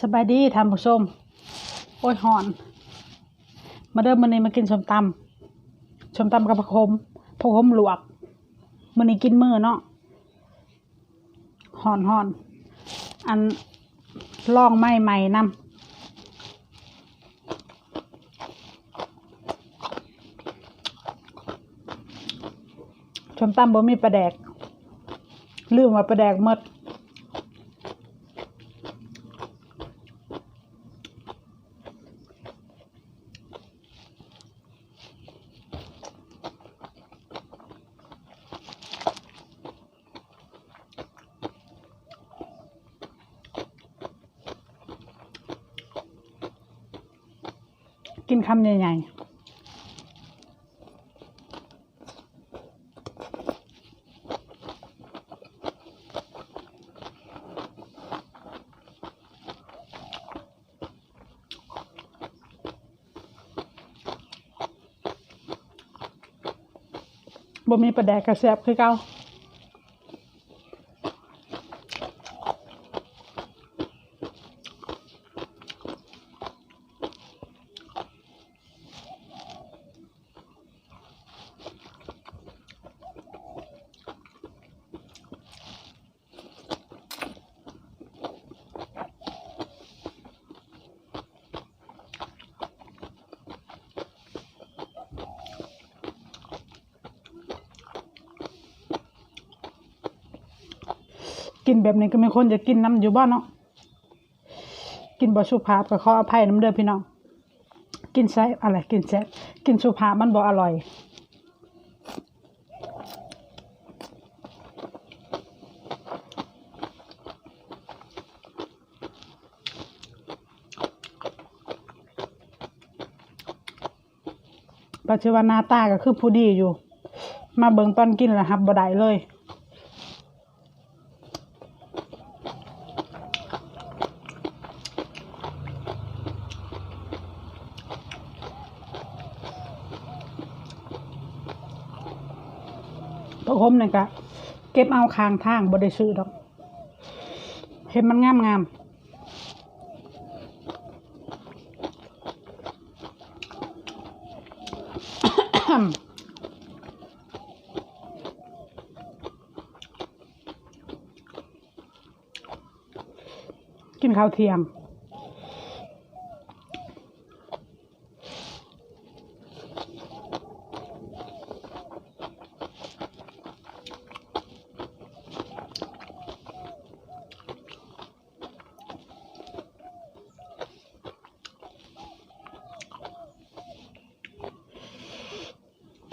สบายดีท่านผู้ชม โอ้ยหอน มาเดิมมื้อนี้มากินส้มตำส้มตำกับผักขมผักขมลวกมื้อนี้กินมือเนาะหอนหอน อันลองไม่ใหม่นำส้มตำบ่มีปลาแดกลืมว่าปลาแดกมด กินคำใหญ่ๆบ่มีประแดกกระแซบคือเก่า กินแบบนี้ก็มีคนจะกินน้ำอยู่บ้านเนาะกินบ่สุภาพก็ขออภัยน้ำเด้อพี่น้องกินแซ่บอะไรกินแซ่บกินสุภาพมันบ่อร่อยปัจจุบันหน้าตาก็คือผู้ดีอยู่ มาเบิ่งตอนกินแล้วครับบ่ได้เลย พระคมเนี่ยกะเก็บเอาคางทางบ่ได้ซื้อดอก เห็นมันงามงามกินข้าวเที่ยง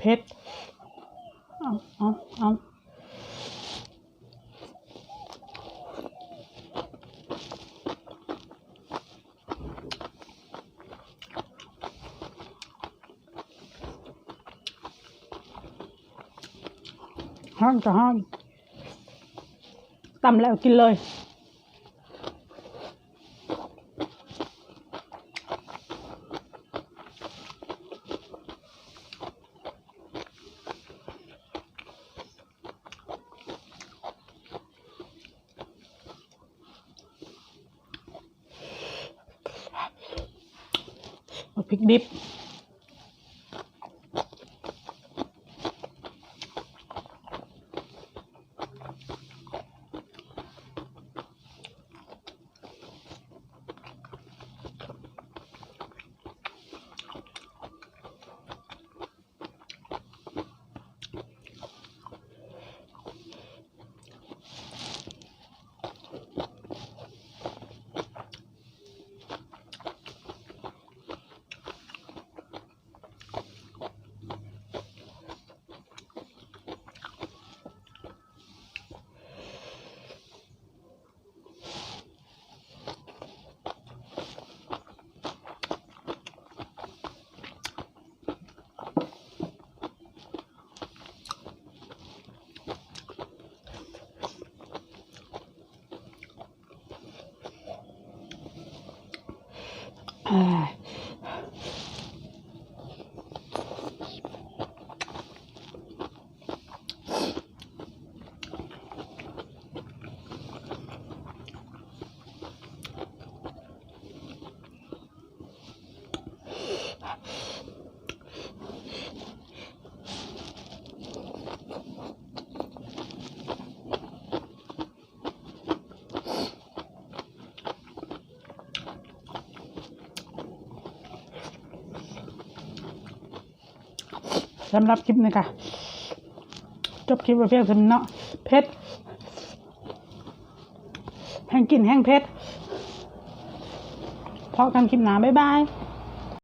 เพชรเอาเอาเอาห้อนก็ห้อนตำแล้วกินเลย เอา พริกดิบ อ่า สำหรับคลิปนี้ค่ะ จบคลิปไว้เพียงเท่านี้เนาะเพชรแห้งกินแห้งเพชรพอกันคลิปหนาบ๊ายบาย